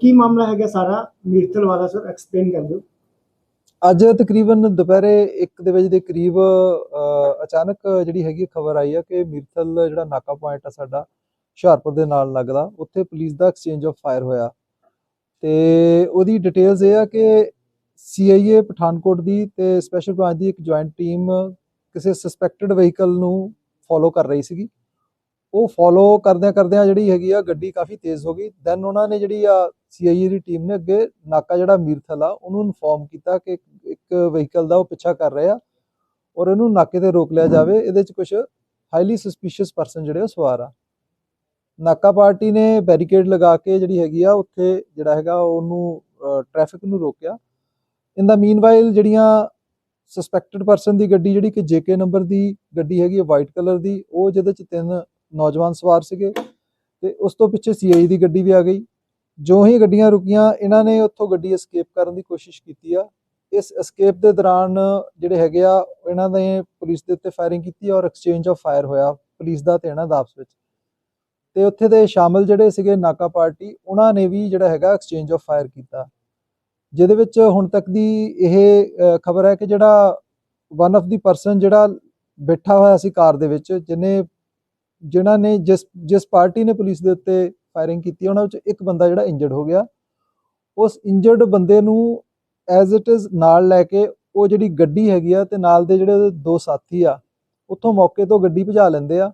ਕੀ ਮਾਮਲਾ ਹੈਗਾ ਸਾਰਾ? ਮੀਰਥਲ ਵਾਲਾ ਸਰ ਐਕਸਪਲੇਨ ਕਰ ਦਿਓ। ਅੱਜ ਤਕਰੀਬਨ ਦੁਪਹਿਰੇ 1 ਦੇ ਵਜੇ ਦੇ ਕਰੀਬ ਅਚਾਨਕ ਜਿਹੜੀ ਹੈਗੀ ਖਬਰ ਆਈ ਆ ਕਿ ਮਿਰਥਲ ਜਿਹੜਾ ਨਾਕਾ ਪੁਆਇੰਟ ਆ ਸਾਡਾ, ਹੁਸ਼ਿਆਰਪੁਰ ਦੇ ਨਾਲ ਲੱਗਦਾ। ਉੱਥੇ ਪੁਲਿਸ ਦਾ ਐਕਸਚੇਂਜ ਆਫ ਫਾਇਰ ਹੋਇਆ। ਤੇ ਉਹਦੀ ਡਿਟੇਲਸ ਇਹ ਆ ਕਿ ਸੀਆਈਏ ਪਠਾਨਕੋਟ ਦੀ ਤੇ ਸਪੈਸ਼ਲ ਬ੍ਰਾਂਚ ਦੀ ਇੱਕ ਜੁਆਇੰਟ ਟੀਮ ਕਿਸੇ ਸਸਪੈਕਟਡ ਵਹੀਕਲ ਨੂੰ ਫੋਲੋ ਕਰ ਰਹੀ ਸੀਗੀ। ਉਹ ਫੋਲੋ ਕਰਦਿਆਂ ਕਰਦਿਆਂ ਜਿਹੜੀ ਹੈਗੀ ਆ ਗੱਡੀ ਕਾਫੀ ਤੇਜ਼ ਹੋ ਗਈ। ਦੈਨ ਉਹਨਾਂ ਨੇ ਜਿਹੜੀ ਆ ਸੀਆਈਏ ਦੀ ਟੀਮ ਨੇ ਅੱਗੇ ਨਾਕਾ ਜਿਹੜਾ ਮੀਰਥਲ ਆ, ਉਹਨੂੰ ਇਨਫੋਰਮ ਕੀਤਾ ਕਿ ਇੱਕ- ਵਹੀਕਲ ਦਾ ਉਹ ਪਿੱਛਾ ਕਰ ਰਿਹਾ ਔਰ ਇਹਨੂੰ ਨਾਕੇ ਤੇ ਰੋਕ ਲਿਆ ਜਾਵੇ। ਇਹਦੇ ਚ ਕੁਝ ਹਾਈਲੀ ਸਸਪੀਸ਼ੀਅਸ ਪਰਸਨ ਜਿਹੜੇ ਉਹ ਸਵਾਰ ਆ। ਨਾਕਾ ਪਾਰਟੀ ਨੇ ਬੈਰੀਕੇਡ ਲਗਾ ਕੇ ਜਿਹੜੀ ਹੈਗੀ ਆ ਉੱਥੇ ਜਿਹੜਾ ਹੈਗਾ ਉਹਨੂੰ ਟ੍ਰੈਫਿਕ ਨੂੰ ਰੋਕਿਆ। ਇਨ ਦਾ ਮੀਨਵਾਈਲ ਜਿਹੜੀਆਂ ਸਸਪੈਕਟਡ ਪਰਸਨ ਦੀ ਗੱਡੀ ਜਿਹੜੀ ਕਿ ਜੇਕੇ ਨੰਬਰ ਦੀ ਗੱਡੀ ਹੈਗੀ ਹੈ ਵਾਈਟ ਕਲਰ ਦੀ, ਉਹ ਜਿਹਦੇ ਚ ਤਿੰਨ ਨੌਜਵਾਨ ਸਵਾਰ ਸੀਗੇ ਤੇ ਉਸ ਤੋਂ ਪਿੱਛੇ ਸੀਆਈ ਦੀ ਗੱਡੀ ਵੀ ਆ ਗਈ। ਜੋ ਹੀ ਗੱਡੀਆਂ ਰੁਕੀਆਂ, ਇਹਨਾਂ ਨੇ ਉੱਥੋਂ ਗੱਡੀ ਐਸਕੇਪ ਕਰਨ ਦੀ ਕੋਸ਼ਿਸ਼ ਕੀਤੀ ਆ। ਇਸ ਐਸਕੇਪ ਦੇ ਦੌਰਾਨ ਜਿਹੜੇ ਹੈਗੇ ਆ, ਇਹਨਾਂ ਨੇ ਪੁਲਿਸ ਦੇ ਉੱਤੇ ਫਾਇਰਿੰਗ ਕੀਤੀ ਔਰ ਐਕਸਚੇਂਜ ਆਫ ਫਾਇਰ ਹੋਇਆ ਪੁਲਿਸ ਦਾ ਤੇ ਇਹਨਾਂ ਦਾ ਆਪਸ ਵਿੱਚ। ਤੇ ਉੱਥੇ ਦੇ ਸ਼ਾਮਲ ਜਿਹੜੇ ਸੀਗੇ ਨਾਕਾ ਪਾਰਟੀ, ਉਹਨਾਂ ਨੇ ਵੀ ਜਿਹੜਾ ਹੈਗਾ ਐਕਸਚੇਂਜ ਆਫ ਫਾਇਰ ਕੀਤਾ। ਜਿਹਦੇ ਵਿੱਚ ਹੁਣ ਤੱਕ ਦੀ ਇਹ ਖਬਰ ਹੈ ਕਿ ਜਿਹੜਾ ਵਨ ਆਫ ਦੀ ਪਰਸਨ ਜਿਹੜਾ ਬੈਠਾ ਹੋਇਆ ਸੀ ਕਾਰ ਦੇ ਵਿੱਚ, ਜਿਹਨੇ ਜਿਨ੍ਹਾਂ ਨੇ ਜਿਸ ਜਿਸ ਪਾਰਟੀ ਨੇ ਪੁਲਿਸ ਦੇ ਉੱਤੇ ਫਾਇਰਿੰਗ ਕੀਤੀ, ਉਹਨਾਂ ਵਿੱਚ ਇੱਕ ਬੰਦਾ ਜਿਹੜਾ ਇੰਜਰਡ ਹੋ ਗਿਆ। ਉਸ ਇੰਜਰਡ ਬੰਦੇ ਨੂੰ ਐਜ਼ ਇਟ ਇਜ਼ ਨਾਲ ਲੈ ਕੇ ਉਹ ਜਿਹੜੀ ਗੱਡੀ ਹੈਗੀ ਆ ਤੇ ਨਾਲ ਦੇ ਜਿਹੜੇ ਉਹਦੇ ਦੋ ਸਾਥੀ ਆ, ਉੱਥੋਂ ਮੌਕੇ ਤੋਂ ਗੱਡੀ ਭਜਾ ਲੈਂਦੇ ਆ।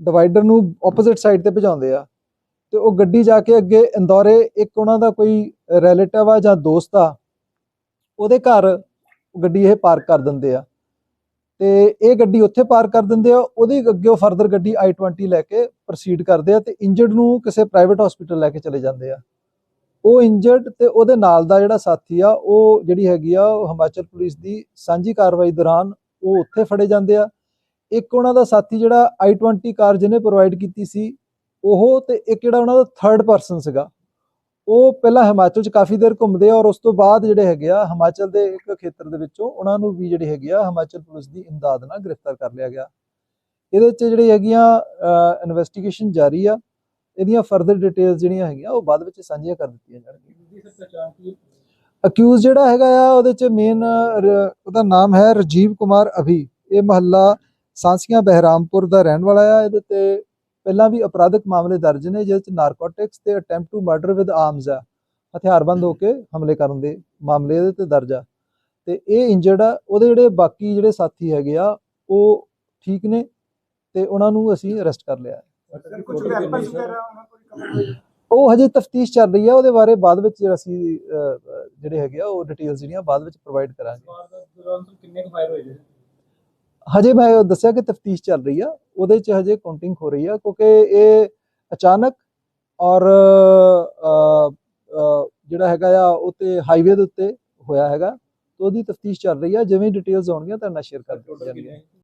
ਡਿਵਾਈਡਰ ਨੂੰ ਆਪੋਜ਼ਿਟ ਸਾਈਡ ਤੇ ਭਜਾਉਂਦੇ ਆ। ਤੇ ਉਹ ਗੱਡੀ ਜਾ ਕੇ ਅੱਗੇ ਇੰਦੌਰੇ ਇੱਕ ਉਹਨਾਂ ਦਾ ਕੋਈ ਰਿਲੇਟਿਵ ਆ ਜਾਂ ਦੋਸਤ ਆ, ਉਹਦੇ ਘਰ ਗੱਡੀ ਇਹ ਪਾਰਕ ਕਰ ਦਿੰਦੇ ਆ। ਤੇ ਇਹ ਗੱਡੀ ਉੱਥੇ ਪਾਰਕ ਕਰ ਦਿੰਦੇ ਆ, ਉਹਦੇ ਅੱਗੇ ਉਹ ਫਰਦਰ ਗੱਡੀ i20 ਲੈ ਕੇ ਪ੍ਰੋਸੀਡ ਕਰਦੇ ਆ ਤੇ ਇੰਜਰਡ ਨੂੰ ਕਿਸੇ ਪ੍ਰਾਈਵੇਟ ਹਸਪੀਟਲ ਲੈ ਕੇ ਚਲੇ ਜਾਂਦੇ ਆ। ਉਹ ਇੰਜਰਡ ਤੇ ਉਹਦੇ ਨਾਲ ਦਾ ਜਿਹੜਾ ਸਾਥੀ ਆ, ਉਹ ਜਿਹੜੀ ਹੈਗੀ ਆ, ਉਹ ਹਿਮਾਚਲ ਪੁਲਿਸ ਦੀ ਸਾਂਝੀ ਕਾਰਵਾਈ ਦੌਰਾਨ ਉਹ ਉੱਥੇ ਫੜੇ ਜਾਂਦੇ ਆ। ਇੱਕ ਉਹਨਾਂ ਦਾ ਸਾਥੀ ਜਿਹੜਾ i20 ਕਾਰ ਜਿਹਨੇ ਪ੍ਰੋਵਾਈਡ ਕੀਤੀ ਸੀ, ਉਹ ਤੇ ਇੱਕ ਜਿਹੜਾ ਉਹਨਾਂ ਦਾ ਥਰਡ ਪਰਸਨ ਸੀਗਾ। ਉਹ ਪਹਿਲਾਂ ਹਿਮਾਚਲ 'ਚ ਕਾਫੀ ਦੇਰ ਘੁੰਮਦੇ ਆ ਔਰ ਉਸ ਤੋਂ ਬਾਅਦ ਜਿਹੜੇ ਹੈਗੇ ਆ ਹਿਮਾਚਲ ਦੇ ਇੱਕ ਖੇਤਰ ਦੇ ਵਿੱਚੋਂ ਉਹਨਾਂ ਨੂੰ ਵੀ ਜਿਹੜੀ ਹੈਗੀ ਆ ਹਿਮਾਚਲ ਪੁਲਿਸ ਦੀ ਇਮਦਾਦ ਨਾਲ ਗ੍ਰਿਫਤਾਰ ਕਰ ਲਿਆ ਗਿਆ। ਇਹਦੇ 'ਚ ਜਿਹੜੀ ਹੈਗੀਆਂ ਇਨਵੈਸਟੀਗੇਸ਼ਨ ਜਾਰੀ ਆ ਇਹਦੀਆਂ ਫਰਦਰ ਡਿਟੇਲਸ ਜਿਹੜੀਆਂ ਹੈਗੀਆਂ ਉਹ ਬਾਅਦ ਵਿੱਚ ਸਾਂਝੀਆਂ ਕਰ ਦਿੱਤੀਆਂ ਜਾਣਗੀਆਂ। ਅਕਿਊਜ਼ ਜਿਹੜਾ ਹੈਗਾ ਆ ਉਹਦੇ 'ਚ ਮੇਨ ਉਹਦਾ ਨਾਮ ਹੈ ਰਜੀਵ ਕੁਮਾਰ ਅਭੀ। ਇਹ ਮਹੱਲਾ ਸਾਂਸੀਆਂ ਬਹਿਰਾਮਪੁਰ ਦਾ ਰਹਿਣ ਵਾਲਾ ਆ ਇਹਦੇ ਤੇ ਪਹਿਲਾਂ ਵੀ ਅਪਰਾਧਿਕ ਮਾਮਲੇ ਦਰਜ ਨੇ ਜਿਹਦੇ ਚ ਨਾਰਕੋਟਿਕਸ ਤੇ attempt to murder with arms ਆ। ਹਥਿਆਰਬੰਦ ਹੋ ਕੇ ਹਮਲੇ ਕਰਨ ਦੇ ਮਾਮਲੇ ਇਹਦੇ ਤੇ ਦਰਜ ਆ। ਤੇ ਇਹ ਇੰਜਰਡ ਆ ਉਹਦੇ ਜਿਹੜੇ ਬਾਕੀ ਜਿਹੜੇ ਸਾਥੀ ਹੈਗੇ ਆ ਉਹ ਠੀਕ ਨੇ ਤੇ ਉਹਨਾਂ ਨੂੰ ਅਸੀਂ ਅਰੈਸਟ ਕਰ ਲਿਆ। ਹੈ। ਉਹ ਹਜੇ ਤਫਤੀਸ਼ ਚੱਲ ਰਹੀ ਆ ਉਹਦੇ ਬਾਰੇ ਬਾਅਦ ਵਿੱਚ ਜਿਹੜਾ ਅਸੀਂ ਜਿਹੜੇ ਹੈਗੇ ਆ ਉਹ ਡਿਟੇਲਸ ਜਿਹੜੀਆਂ ਬਾਅਦ ਵਿੱਚ ਪ੍ਰੋਵਾਈਡ ਕਰਾਂਗੇ। ਕਿੰਨੇ ਕੁ ਫਾਇਰ ਹੋਏ ਜੀ ਹਜੇ ਮੈਂ ਦੱਸਿਆ ਕਿ ਤਫਤੀਸ਼ ਚੱਲ ਰਹੀ ਆ ਉਹਦੇ 'ਚ ਹਜੇ ਕਾਊਂਟਿੰਗ ਹੋ ਰਹੀ ਆ ਕਿਉਂਕਿ ਇਹ ਅਚਾਨਕ ਔਰ ਜਿਹੜਾ ਹੈਗਾ ਆ ਉਹ ਤੇ ਹਾਈਵੇ ਦੇ ਉੱਤੇ ਹੋਇਆ ਹੈਗਾ ਤੇ ਉਹਦੀ ਤਫਤੀਸ਼ ਚੱਲ ਰਹੀ ਆ ਜਿਵੇਂ ਡਿਟੇਲਸ ਆਉਣਗੀਆਂ ਨਾਲ ਸ਼ੇਅਰ ਕਰ ਦਿੱਤੀਆਂ ਜਾਣਗੀਆਂ।